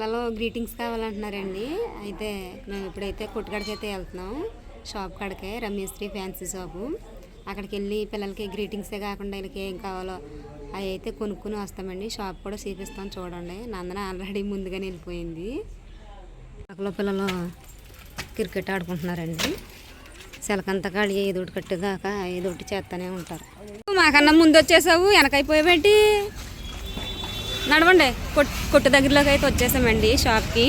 పిల్లలు గ్రీటింగ్స్ కావాలంటున్నారండి. అయితే మేము ఇప్పుడైతే కొట్టుకాడికి అయితే వెళ్తున్నాం. షాప్ కాడికే రమ్యశ్రీ ఫ్యాన్సీ షాపు. అక్కడికి వెళ్ళి పిల్లలకి గ్రీటింగ్సే కాకుండా వీళ్ళకి ఏం కావాలో అవి అయితే కొనుక్కుని వస్తామండి. షాప్ కూడా చూపిస్తాం చూడండి. నందన ఆల్రెడీ ముందుగానే వెళ్ళిపోయింది. అక్కడ పిల్లలు క్రికెట్ ఆడుకుంటున్నారండి. సెలకంతా కాడి ఏదో ఒకటి కట్టుగాక ఏదో ఒకటి చేస్తూనే ఉంటారు. మాకన్నా ముందు వచ్చేసావు వెనకైపోయావేంటి? నడవండి. కొట్టు దగ్గరలోకి అయితే వచ్చేసామండి షాప్కి.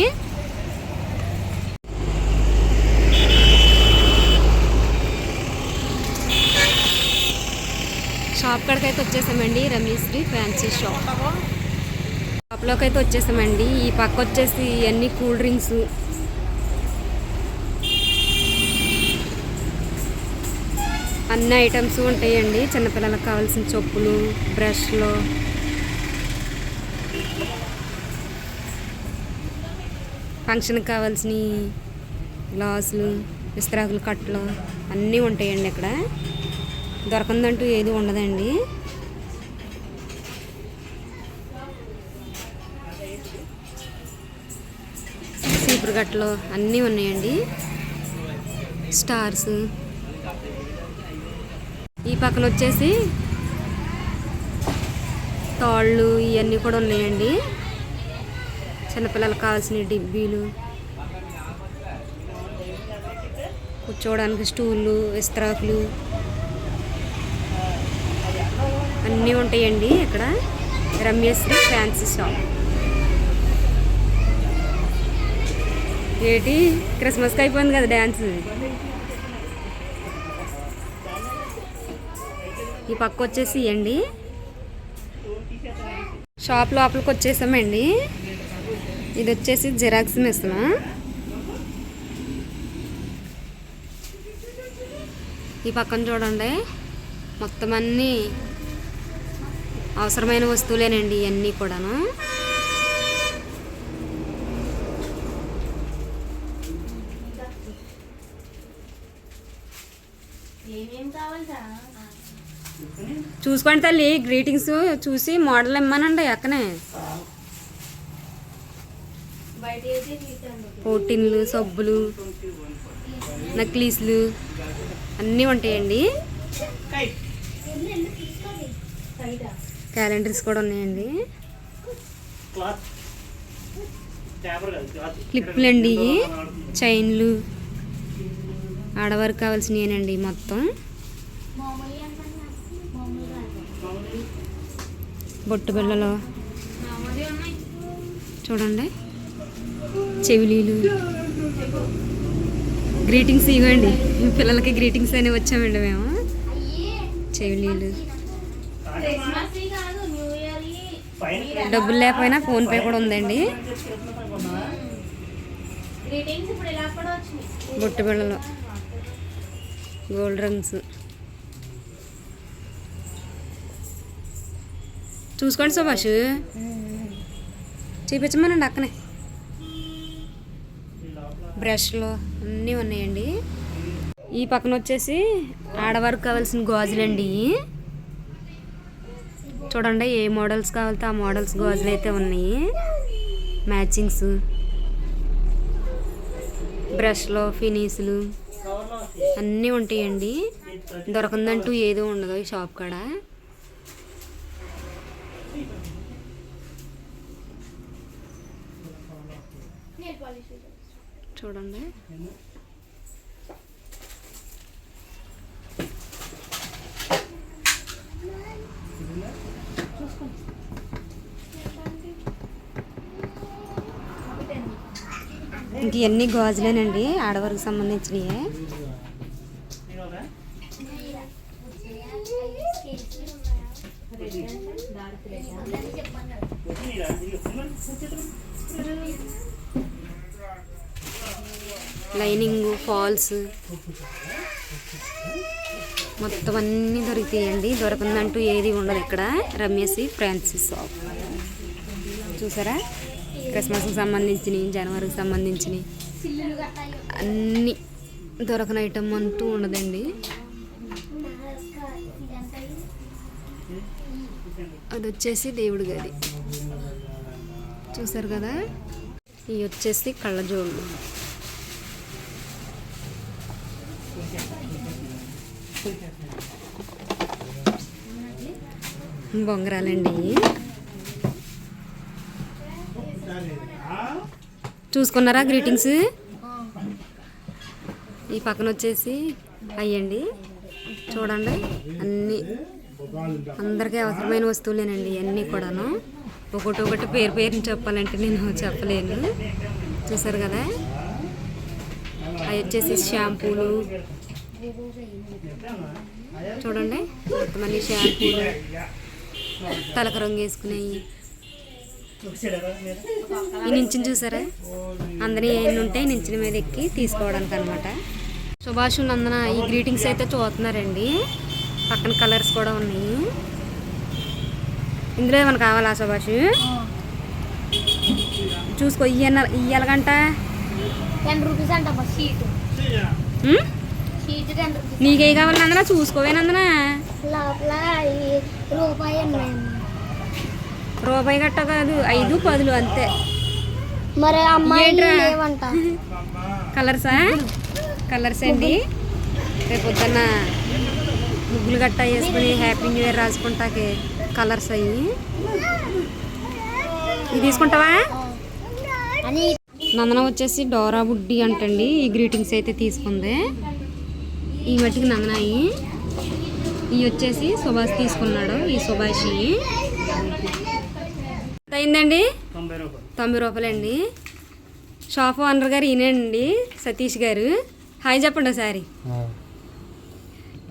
షాప్ కాడికి అయితే వచ్చేసామండి రమేశ్రీ ఫ్యాన్సీ షాప్. షాప్లోకి అయితే వచ్చేసామండి. ఈ పక్క వచ్చేసి ఇవన్నీ కూల్ డ్రింక్స్. అన్ని ఐటమ్స్ ఉంటాయండి. చిన్నపిల్లలకు కావాల్సిన చెప్పులు బ్రష్లు. ఫంక్షన్కి కావాల్సిన గ్లాసులు విస్తరాకులు కట్టలు అన్నీ ఉంటాయండి ఇక్కడ దొరకందంటూ ఏది ఉండదండి. సీపురు కట్టలు అన్నీ ఉన్నాయండి. స్టార్స్. ఈ పక్కన వచ్చేసి తాళ్ళు ఇవన్నీ కూడా ఉన్నాయండి. చిన్నపిల్లలకు కావాల్సిన డిబ్బీలు కూర్చోవడానికి స్టూళ్ళు విస్త్రాకులు అన్నీ ఉంటాయండి ఇక్కడ. Ramyasri fancy shop. ఏంటి? క్రిస్మస్కి అయిపోయింది కదా డ్యాన్స్ ఈ పక్క వచ్చేసి ఇవ్వండి షాప్ లోపలికి వచ్చేసామండి. ఇది వచ్చేసి జిరాక్స్ మిషన్ ఈ పక్కన చూడండి. మొత్తం అన్నీ అవసరమైన వస్తువులేనండి ఇవన్నీ కూడాను. చూసుకోండి తల్లి గ్రీటింగ్స్ చూసి మోడల్ ఇమ్మనండి అక్కనే. ప్రోటీన్లు సబ్బులు నక్లీస్లు అన్నీ ఉంటాయండి. క్యాలెండర్స్ కూడా ఉన్నాయండి. క్లిప్లు అండి చైన్లు. ఆడవారికి కావాల్సినవేనండి మొత్తం. బొట్టు బిళ్ళలో. చూడండి. చెవిలీలు. గ్రీటింగ్స్ ఇవ్వండి. పిల్లలకి గ్రీటింగ్స్ అని వచ్చామండి మేము. చెవిలీలు. క్రిస్మస్ కాదు న్యూ ఇయర్ పైన డబ్బులు లేకపోయినా ఫోన్పే కూడా ఉందండి బొట్టు బిళ్ళలు గోల్డ్ రింగ్స్ చూసుకోండి సుభాష్. చూపించమనండి అక్కనే. బ్రష్లు అన్నీ ఉన్నాయండి. ఈ పక్కన వచ్చేసి ఆడవారికి కావాల్సిన గాజులండి చూడండి ఏ మోడల్స్ కావాలితే ఆ మోడల్స్ గాజులు అయితే ఉన్నాయి. మ్యాచింగ్స్ బ్రష్లు ఫినిష్లు అన్నీ ఉంటాయండి. దొరకందంటూ ఏదో ఉండదు ఈ షాప్ కాడ. పాలిష్ చూడండి. ఇంక ఇవన్నీ గాజులేనండి ఆడవారికి సంబంధించినవి లైనింగ్ ఫాల్స్. మొత్తం అన్నీ దొరుకుతాయండి. దొరకందంటూ ఏది ఉండదు ఇక్కడ. రమ్యసి ఫ్రాన్సిస్. షాప్ చూసారా? క్రిస్మస్కి సంబంధించినవి జనవరికి సంబంధించినవి. అన్నీ దొరకని ఐటమ్ అంటూ ఉండదండి. అది వచ్చేసి దేవుడి గది. చూసారు కదా? ఇవి వచ్చేసి కళ్ళజోళ్ళు. బొంగరాలండి చూసుకున్నారా గ్రీటింగ్స్? ఈ పక్కన వచ్చేసి అయ్యండి. చూడండి అన్నీ అందరికీ అవసరమైన వస్తువులేనండి ఇవన్నీ కూడాను. ఒకటి ఒకటి పేరు పేరుని చెప్పాలంటే నేను చెప్పలేను. చూసారు కదా? అవి వచ్చేసి షాంపూలు. చూడండి మొత్తం అన్ని షాంపూలు. తలక రంగు వేసుకునేవి ఈ నించిన చూసారా? అందరి ఏమి ఉంటే నించిన మీద ఎక్కి తీసుకోవడానికి అనమాట సుభాష్ నందన ఈ గ్రీటింగ్స్ అయితే చూస్తున్నారండి. పక్కన కలర్స్ కూడా ఉన్నాయి. ఇందులో ఏమైనా కావాలా సుభాష్? చూసుకో ఇయ్య ఇయ్యాలగంట. టెన్ రూపీస్ అంట షీట్. నీకే కావాలి నందన? చూసుకోవేనందన లోపల రూపాయి రూపాయి గట్ట కాదు ఐదు పదులు అంతే. మరి అమ్మాయి కలర్సా? కలర్స్ అండి రేపు పొద్దున్న ముగ్గులు గట్ట వేసుకుని హ్యాపీ న్యూ ఇయర్ రాసుకుంటాకి కలర్స్ అయ్యి. ఇది తీసుకుంటావా? నందన వచ్చేసి డోరా బుడ్డి అంటండి. ఈ గ్రీటింగ్స్ అయితే తీసుకుంది. ఈ మట్టికి నందన అయ్యి. ఇవి వచ్చేసి సుభాష్ తీసుకున్నాడు ఈ సుభాష్. ఎంత అయిందండి? తొంభై రూపాయలు తొంభై రూపాయలండి. షాప్ ఓనర్ గారు ఈయనండి సతీష్ గారు. హాయ్ చెప్పండి ఒకసారి.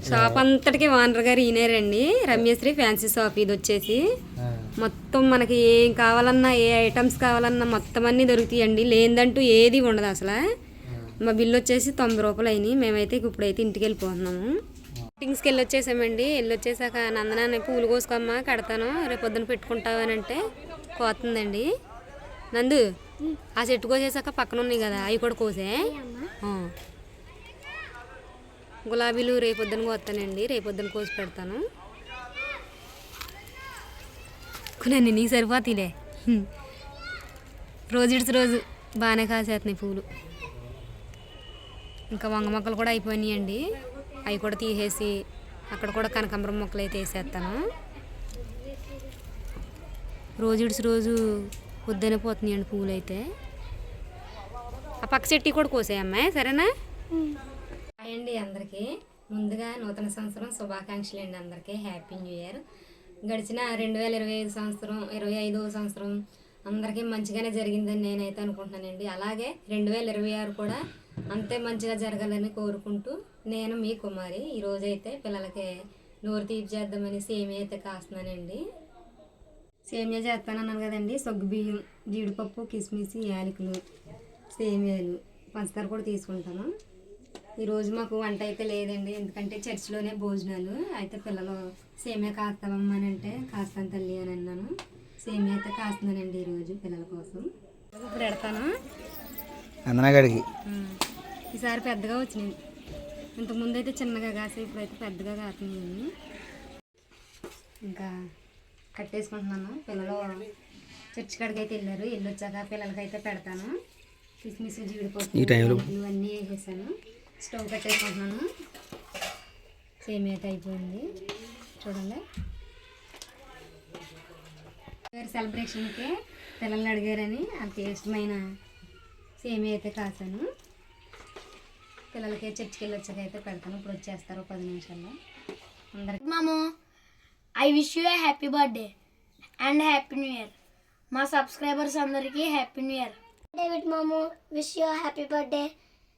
షాప్ అంతటికి ఓనర్ గారు ఈయనేరండి. రమ్యశ్రీ ఫ్యాన్సీ షాప్ ఇది వచ్చేసి. మొత్తం మనకి ఏం కావాలన్నా ఏ ఐటమ్స్ కావాలన్నా మొత్తం అన్నీ దొరుకుతాయండి. లేదంటూ ఏది ఉండదు అసలు. మా బిల్లు వచ్చేసి తొంభై రూపాయలు అయినాయి. మేమైతే ఇప్పుడైతే ఇంటికి వెళ్ళిపోతున్నాము. కటింగ్స్కి వెళ్ళి వచ్చేసామండి వెళ్ళి వచ్చేసాక నందనాన్ని పూలు కోసుకోమ్మా కడతాను. రేపు పొద్దున పెట్టుకుంటావు అని అంటే కోతుందండి. నందు ఆ చెట్టు కోసేసాక పక్కన ఉన్నాయి కదా అవి కూడా కోసే? గులాబీలు రేపొద్దున కోస్తానండి రేపొద్దున కోసి పెడతాను. కొనండి నీకు సరిపోతాయిలే. రోజు ఇడిచి రోజు బాగానే కాసేస్తున్నాయి పూలు. ఇంకా వంగ మొక్కలు కూడా అయిపోయినాయండి. అవి కూడా తీసేసి అక్కడ కూడా కనకాంబరం మొక్కలు అయితే వేసేస్తాను. రోజు ఇడిసి రోజు వద్దనే పోతున్నాయండి పువ్వులు అయితే. ఆ పక్క చెట్టు కూడా కోసేయమ్మాయి సరేనా? హాయ్ అండి అందరికీ. ముందుగా నూతన సంవత్సరం శుభాకాంక్షలు అండి అందరికీ. హ్యాపీ న్యూ ఇయర్ గడిచిన రెండు వేల ఇరవై ఐదు సంవత్సరం ఇరవై ఐదవ సంవత్సరం అందరికీ మంచిగానే జరిగిందని నేనైతే అనుకుంటున్నానండి. అలాగే రెండు వేల ఇరవై ఆరు కూడా అంతే మంచిగా జరగాలని కోరుకుంటూ నేను మీ కుమారి. ఈరోజైతే పిల్లలకి నోరు తీపి చేద్దామని సేమియా అయితే కాస్తున్నానండి. సేమియా చేస్తానన్నాను కదండి. సగ్గు బియ్యం జీడిపప్పు కిస్మిస్ యాలకులు సేమియాలు పంచదార కూడా తీసుకుంటాను. ఈరోజు మాకు వంట అయితే లేదండి. ఎందుకంటే చర్చిలోనే భోజనాలు. అయితే పిల్లలు సేమియా కాస్తామమ్మా అని అంటే కాస్తాను తల్లి అని అన్నాను. సేమియా అయితే కాస్తున్నానండి ఈరోజు పిల్లల కోసం. ఇప్పుడు పెడతాను. అందనగడికి. ఈసారి పెద్దగా వచ్చినాయి. ఇంతకుముందు అయితే చిన్నగా కాసి ఇప్పుడైతే పెద్దగా కాస్తున్నాయి ఇంకా కట్టేసుకుంటున్నాను. పిల్లలు చర్చి కాడికి అయితే వెళ్ళారు. వెళ్ళి వచ్చాక పిల్లలకైతే పెడతాను. కిస్మిస్ జీడిపప్పు టైంలో? ఇవన్నీ వేసేసాను. స్టవ్ కట్టేసుకుంటున్నాను. సేమియా అయితే అయిపోయింది. చూడండి. సెలబ్రేషన్కి పిల్లల్ని అడిగారని అంత ఇష్టమైన సేమియా అయితే కాసాను. పిల్లలకి చర్చికి వెళ్ళి వచ్చాక అయితే పెడతాను. ఇప్పుడు వచ్చేస్తారు పది నిమిషాల్లో. అందరికి మాము I wish you a happy birthday and happy new year మా సబ్స్క్రైబర్స్ అందరికీ హ్యాపీ న్యూ ఇయర్ డేవిడ్ మాము wish you happy birthday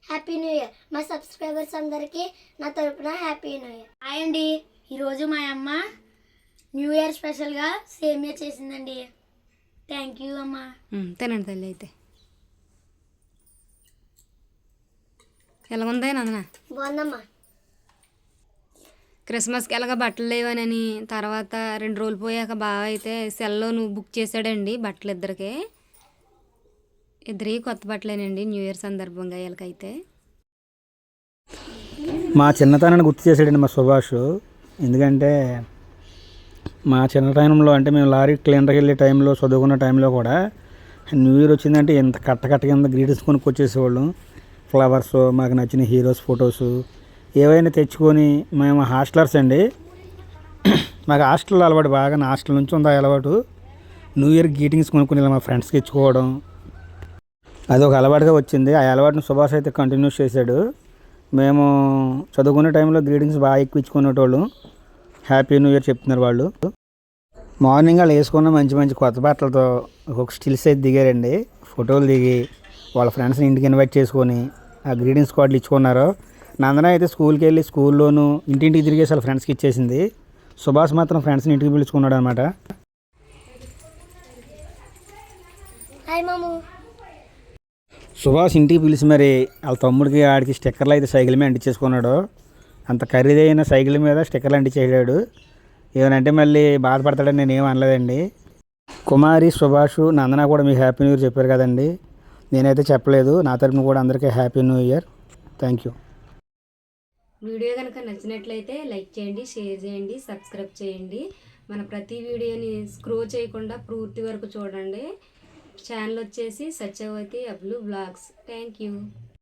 happy new year మా సబ్స్క్రైబర్స్ అందరికీ నా తరపున హ్యాపీ న్యూ ఇయర్ హాయ్ అండి. ఈరోజు మా అమ్మ న్యూ ఇయర్ స్పెషల్గా సేమియా చేసిందండి. థ్యాంక్ యూ అమ్మా. తినండి తల్లి అయితే. ఎలాగుందా నందన? బాగుందమ్మా. క్రిస్మస్కి ఎలాగ బట్టలు లేవనని తర్వాత రెండు రోజులు పోయాక బాగా అయితే సెల్లో నువ్వు బుక్ చేశాడండి బట్టలు ఇద్దరికి. ఇద్దరి కొత్త బట్టలేనండి న్యూ ఇయర్ సందర్భంగా వీళ్ళకైతే. మా చిన్నతనాన్ని గుర్తు చేసాడండి మా సుభాష్. ఎందుకంటే మా చిన్నతనంలో అంటే మేము లారీ క్లీనర్కి వెళ్ళే టైంలో చదువుకున్న టైంలో కూడా న్యూ ఇయర్ వచ్చిందంటే ఎంత కట్ట కట్ట కింద గ్రీటింగ్స్ కొనుక్కొచ్చేసేవాళ్ళం. ఫ్లవర్స్ మాకు నచ్చిన హీరోస్ ఫొటోస్ ఏవైనా తెచ్చుకొని మేము హాస్టలర్స్ అండి. మాకు హాస్టల్ అలవాటు బాగా నా హాస్టల్ నుంచి ఉంది ఆ అలవాటు. న్యూ ఇయర్ గ్రీటింగ్స్ కొనుక్కుని మా ఫ్రెండ్స్కి ఇచ్చుకోవడం. అది ఒక అలవాటుగా వచ్చింది. ఆ అలవాటును సుభాష్ అయితే కంటిన్యూస్ చేశాడు. మేము చదువుకునే టైంలో గ్రీటింగ్స్ బాగా ఎక్కువ ఇచ్చుకునేటోళ్ళు హ్యాపీ న్యూ ఇయర్ చెప్తున్నారు వాళ్ళు. మార్నింగ్ వాళ్ళు వేసుకున్న మంచి మంచి కొత్త బట్టలతో ఒక స్టిల్స్ అయితే దిగారండి. ఫోటోలు దిగి వాళ్ళ ఫ్రెండ్స్ని ఇంటికి ఇన్వైట్ చేసుకొని ఆ గ్రీటింగ్స్ కార్డులు ఇచ్చుకున్నారు. నందన అయితే స్కూల్కి వెళ్ళి స్కూల్లోనూ ఇంటింటికి తిరిగేసి వాళ్ళ ఫ్రెండ్స్కి ఇచ్చేసింది. సుభాష్ మాత్రం ఫ్రెండ్స్ని ఇంటికి పిలుచుకున్నాడు అనమాట సుభాష్ ఇంటికి పిలిచి మరి వాళ్ళ తమ్ముడికి ఆడికి స్టిక్కర్లు అయితే సైకిల్ మీద అంటించేసుకున్నాడు. అంత ఖరీదైన సైకిల్ మీద స్టిక్కర్లు అంటించేసాడు ఏమనంటే మళ్ళీ బాధపడతాడని నేను ఏం అనలేదండి. కుమారి సుభాష్ నందన కూడా మీకు హ్యాపీ న్యూ ఇయర్ చెప్పారు కదండి. నేనైతే చెప్పలేదు. నా తరపున కూడా అందరికీ happy new year thank you video కనుక నచ్చినట్లయితే లైక్ చేయండి షేర్ చేయండి సబ్స్క్రైబ్ చేయండి. మన ప్రతి వీడియోని స్క్రో చేయకుండా పూర్తి వరకు చూడండి. ఛానల్ వచ్చేసి సత్యవతి అబ్లు బ్లాగ్స్. Thank you